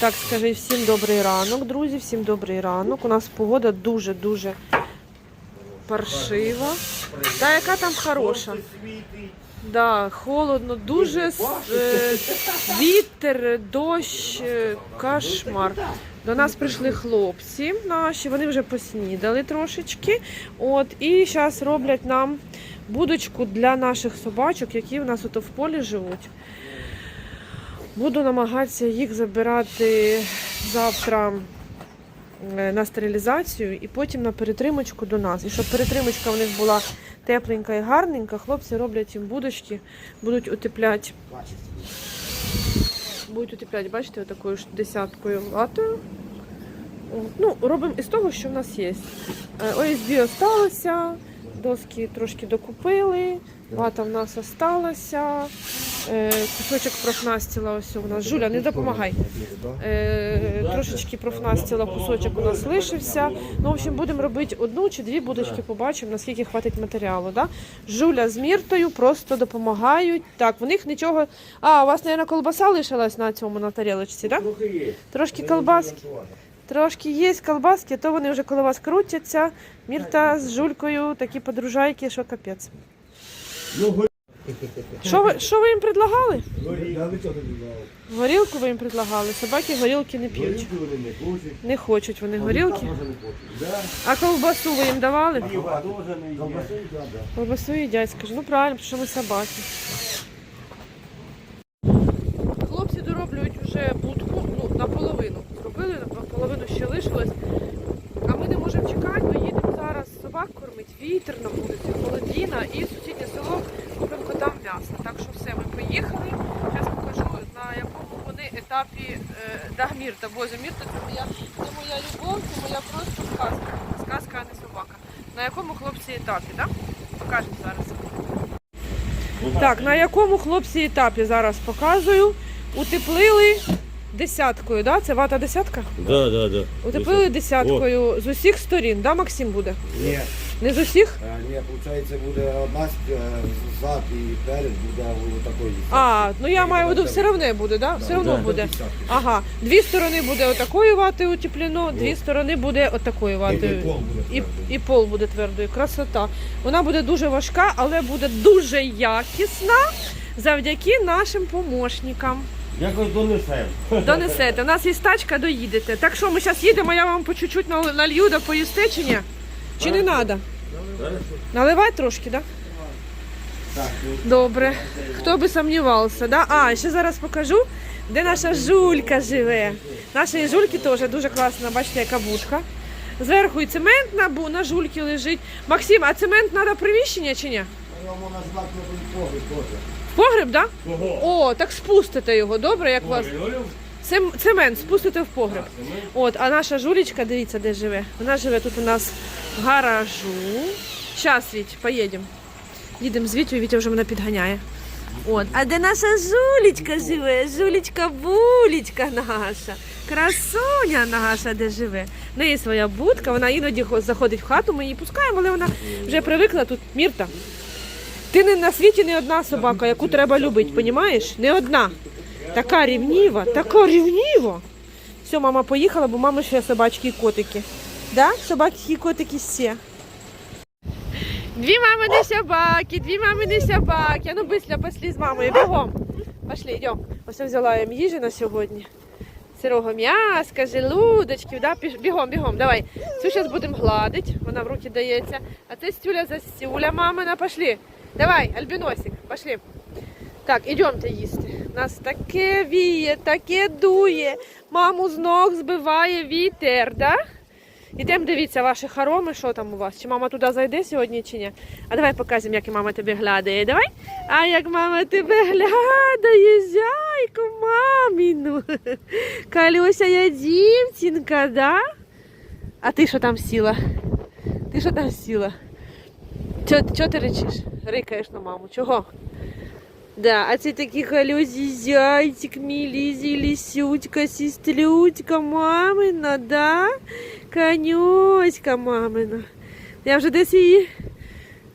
Так, скажи всім добрий ранок, друзі, всім добрий ранок. У нас погода дуже-дуже паршива. Та яка там хороша. Да, холодно, дуже е, вітер, дощ, е, кошмар. До нас прийшли хлопці наші, вони вже поснідали трошечки. От, і зараз роблять нам будочку для наших собачок, які в нас ото в полі живуть. Буду намагатися їх забирати завтра е, на стерилізацію і потім на перетримочку до нас. І щоб перетримочка в них була тепленька і гарненька, хлопці роблять їм будочки, будуть утепляти. Будуть утепляти, бачите, отакою ж десяткою латою. Ну, робимо із того, що в нас є. Е, ОСБ осталося, доски трошки докупили, вата в нас осталася, кусочок профнастіла ось у нас. Жуля, не допомагай. Е, трошечки профнастіла кусочок у нас лишився. Ну, в общем, будемо робити одну чи дві будочки, побачимо, наскільки хватить матеріалу. Да? Жуля з Міртою просто допомагають. Так, в них нічого. А, у вас, мабуть, колбаса лишилась на цьому на тарілочці, так? Да? Трошки колбаски. Трошки є колбаски, то вони вже коло вас крутяться. Мірта з Жулькою такі подружайки, що капець. Що ви, що ви їм предлагали? Горілку ви їм предлагали. Собаки горілки не п'ють. Не хочуть. Вони горілки. А ковбасу ви їм давали? Колбасу їдять, скажу. Ну правильно, що ми собаки. Хлопці дороблюють вже будку, ну, наполовину. Зробили, наполовину ще лишилось. А ми не можемо чекати, то їдемо зараз собак кормити. Вітер на вулиці, холодіна і сусіднє село. Так що все, ми поїхали. Зараз покажу, на якому вони етапі е, Дагмірта. Боже, Мірта це моя, це моя любов, це моя просто сказка. Сказка, а не собака. На якому хлопці етапі, так? Покажемо зараз. Так, на якому хлопці етапі зараз показую. Утеплили десяткою, да? Це вата десятка? Да, да, да. Утеплили десяткою з усіх сторін, да, Максим буде? Ні, Не з усіх? е, ні, виходить, буде одна е, зад і перед буде отакої. А, ну я маю в виду, все одно буде, да? Все одно да. буде. Ага, дві сторони буде отакою ватою утеплено, дві сторони буде отакою ватою. пол буде І, і пол буде твердою. Красота. Вона буде дуже важка, але буде дуже якісна завдяки нашим помощникам. Якось донесемо. Донесете. У нас є тачка, доїдете. Так що ми зараз їдемо, я вам по чуть-чуть нал- налью да поїсти чи ні? Чи не треба? Наливай трошки, так? Да? Добре. Хто би сумнівався, да? А, ще зараз покажу, де наша жулька живе. Нашої жульки теж дуже класна, бачите, яка будка. Зверху і цемент на, бу- на жульки лежить. Максим, а цемент треба приміщення чи ні? я вам можна знати на погріб теж. Погреб, так? Да? О, так спустите його, добре, як вас. Цем- Цемент спустите в погреб. От, а наша жулечка, дивіться, де живе. Вона живе тут у нас в гаражу. Щас, Віть, поїдемо. Їдемо з Вітю, Вітя вже мене підганяє. От. А де наша жулечка живе? Жулечка булечка наша. Красуня наша, де живе. В неї своя будка, вона іноді хо- заходить в хату, ми її пускаємо, але вона вже привикла тут. Мірта. Ти не на світі не одна собака, яку треба любити, понімаєш? Не одна. Така рівніва, така рівніва. Все, мама поїхала, бо мами ще собачки і котики. Да? Собаки і котики всі. Дві мамини собаки, дві мамини собаки. А ну быстро пошли з мамою, бігом. Пошли, йдемо. Ось я взяла їм їжі на сьогодні. Сирого м'яска, желудочків, да? Бігом, бігом, давай. Цю зараз будемо гладити, вона в руки дається. А це стюля за стюля, мамина, пошли. Давай, альбіносик, пошли. Так, ідемте їсти. Нас таке віє, таке дує. Маму з ног збиває вітер, да? Ідемо дивіться ваші хороми, що там у вас. Чи мама туди зайде сьогодні, чи ні? А давай покажемо, як мама тебе глядає. Давай. А як мама тебе глядає, зяйку маміну. Калюся, я дівчинка, да? А ти що там сіла? Ти що там сіла? Чого ти речиш? Рикаєш на маму. Чого? Да, а це такі халюзі зайчик, мілізі, лісючка, сестрючка, мамина, да? Конюська мамина. Я вже десь її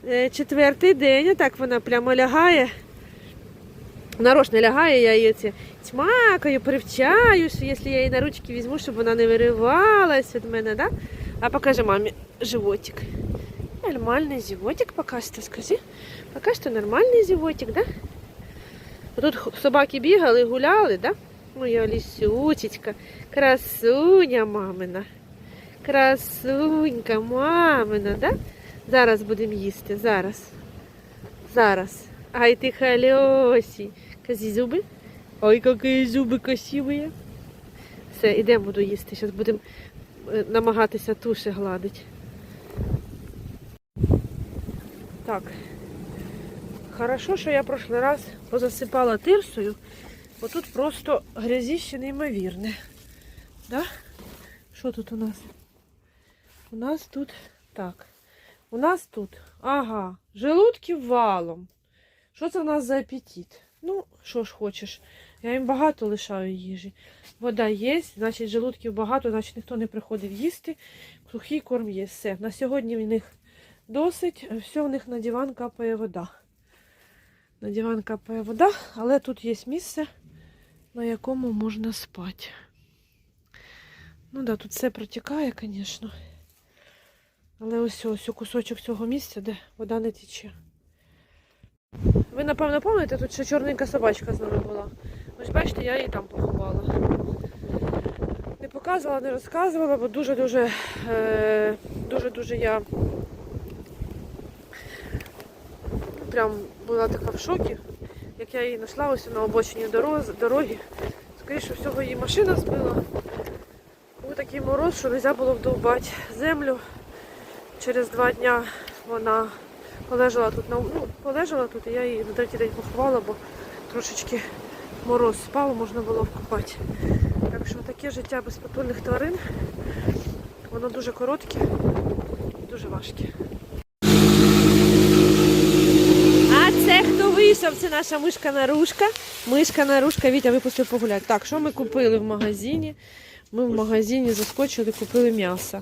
е, четвертий день, отак вона прямо лягає. Нарочно лягає, я її це Тьмакаю, привчаю, що якщо я її на ручки візьму, щоб вона не виривалась від мене, да? А покажи мамі животик. Нормальний животик пока що, скажи. Пока що нормальний животик, да? Тут собаки бігали, гуляли, да? Моя лісючечка, красуня мамина. Красунька мамина, да? Зараз будемо їсти, зараз. Зараз. Ай ти халёсі. Казі зуби. Ой, які зуби красиві. Все, ідемо буду їсти. Зараз будемо е, намагатися туші гладити. Так. Хорошо, що я прошлий раз позасипала тирсою, бо тут просто грязіще неймовірне. Да? Що тут у нас? У нас тут так. У нас тут, ага, желудків валом. Що це в нас за апетит? Ну, що ж хочеш. Я їм багато лишаю їжі. Вода є, значить желудків багато, значить ніхто не приходить їсти. Сухий корм є. Все. На сьогодні в них досить. Все, в них на диван капає вода. На диван капає вода, але тут є місце, на якому можна спати. Ну да, тут все протікає, звісно. Але ось ось кусочок цього місця, де вода не тече. Ви, напевно, пам'ятаєте, тут ще чорненька собачка з нами була. Ось бачите, я її там поховала. Не показувала, не розказувала, бо дуже-дуже е, дуже-дуже я прям була така в шокі, як я її знайшла ось на обочині дороги. Скоріше всього, її машина збила. Був такий мороз, що не можна було вдовбати землю. Через два дня вона полежала тут, ну, полежала тут, і я її на третій день поховала, бо трошечки мороз спав, можна було вкопати. Так що таке життя безпотульних тварин, воно дуже коротке і дуже важке. А це хто вийшов? Це наша мишка нарушка. Мишка нарушка, Вітя випустив погуляти. Так, що ми купили в магазині? Ми в магазині заскочили, купили м'ясо.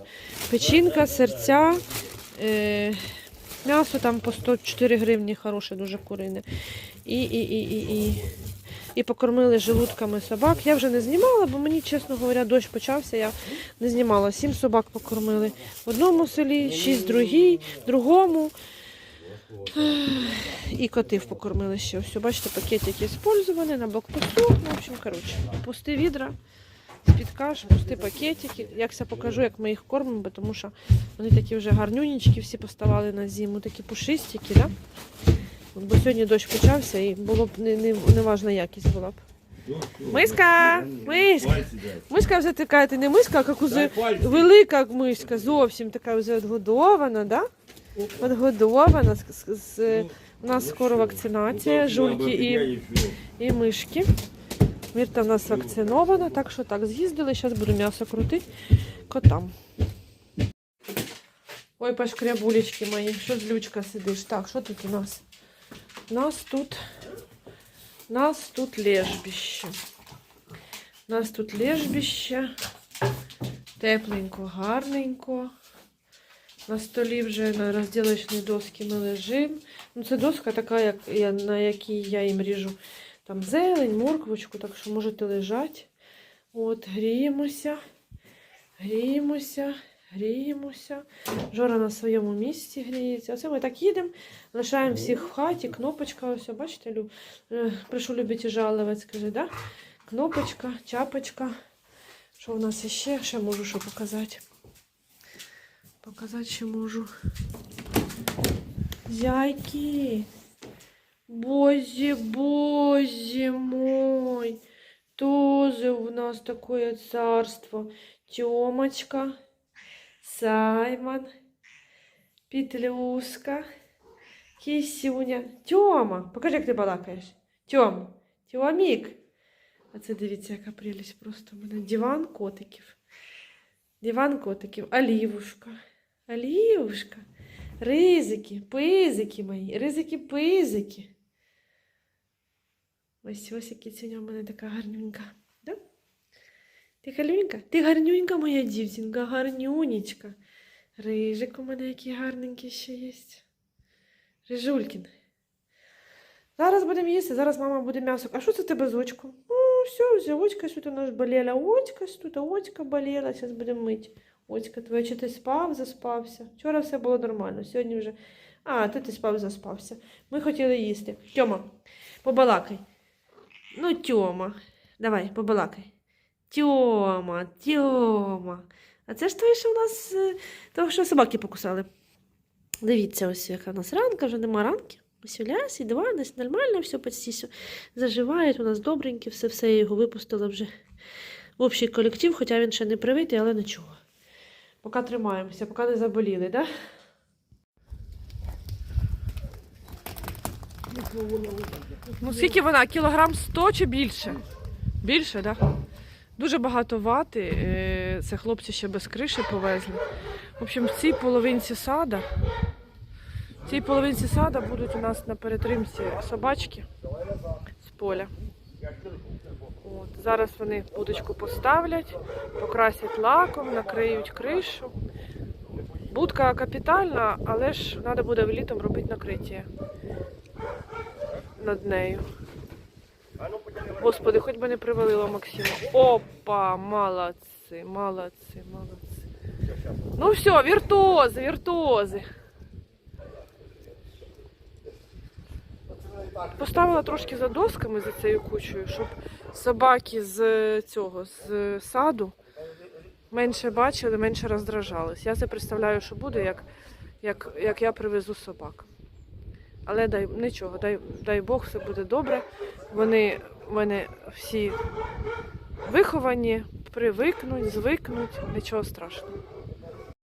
Печінка, серця, е, м'ясо там по 104 гривні, хороше, дуже курине. І, і, і, і, і. І покормили желудками собак. Я вже не знімала, бо мені, чесно говоря, дощ почався, я не знімала. Сім собак покормили в одному селі, шість в другому. І котів покормили ще. Все, бачите, пакетики использовані на блокпосту. В общем, коротше, пусті відра, з-під каш, пусті пакетики. Якся покажу, як ми їх кормимо, тому що вони такі вже гарнюнічки всі поставали на зиму, такі пушистики, да? Бо сьогодні дощ почався і було б не, не, неважна якість була б. Миска! Миска! Миска вже така, ти не миска, а як уже велика миска, зовсім така вже відгодована, да? З, з, у нас скоро вакцинація, жульки і, і мишки. Мірта в нас вакцинована, так що так, з'їздили, зараз буду м'ясо крутити котам. Ой, пашкрябулечки мої, що з лючка сидиш? Так, що тут у нас? У нас тут, у нас тут лежбище. У нас тут лежбище. Тепленько, гарненько. На столі вже на розділочній доскі ми лежимо. Ну, це доска така, як, я, на якій я їм ріжу там зелень, морквочку, так що можете лежати. От, гріємося, гріємося, гріємося. Жора на своєму місці гріється. Оце ми так їдемо, лишаємо всіх в хаті, кнопочка, ось, бачите, Лю, е, прошу любити жалувати, скажи, да? Кнопочка, чапочка. Що в нас ще? Ще можу що показати. Показати ще можу. Зяйки. Боже, боже мой. Тоже у нас такое царство. Тёмочка, Саймон, Петлюшка, Кисюня. Тёма, покажи, як ти балакаєш. Тьом, Тьомік. А це дивіться, яка прелість просто у мене. Диван котиків. Диван котиків. Олівушка. Олівушка. Ризики, пизики мої, ризики-пизики. Ось ось які ціння у мене така гарнюнька. Да? Ти гарнюнька? Ти гарнюнька моя дівчинка, гарнюнечка. Рижик у мене який гарненький ще є. Рижулькін. Зараз будемо їсти, зараз мама буде м'ясо. А що це тебе з очком? М, все, вже очка тут у нас боліла, очка тут, очка боліла, зараз будемо мити. Очка твоя, чи ти спав, заспався? Вчора все було нормально, сьогодні вже. А, ти ти спав, заспався. Ми хотіли їсти. Тьома, побалакай. Ну, Тьома, давай, побалакай. Тьома, Тьома. А це ж твоє, що у нас е, того, що собаки покусали. Дивіться, ось яка у нас ранка, вже нема ранки. Ось лясь, і два, десь нормально, все почти все заживає, у нас добреньке, все, все, його випустила вже в общий колектив, хоча він ще не привитий, але нічого. Поки тримаємося, поки не заболіли, так? Ну, скільки вона? Кілограм 100 чи більше? Більше, так? Да? Дуже багато вати. е, Це хлопці ще без криші повезли. В общем, в цій половинці сада. В цій половинці сада будуть у нас на перетримці собачки з поля. Зараз вони будочку поставлять, покрасять лаком, накриють кришу. Будка капітальна, але ж треба буде літом робити накриття над нею. Господи, хоч би не привалило Максима. Опа, молодці, молодці, молодці. Ну все, віртуози, віртуози. Поставила трошки за досками за цією кучею, щоб собаки з цього, з саду менше бачили, менше роздражались. Я це представляю, що буде, як, як, як я привезу собак. Але дай нічого, дай, дай Бог, все буде добре. Вони в мене всі виховані, привикнуть, звикнуть, нічого страшного.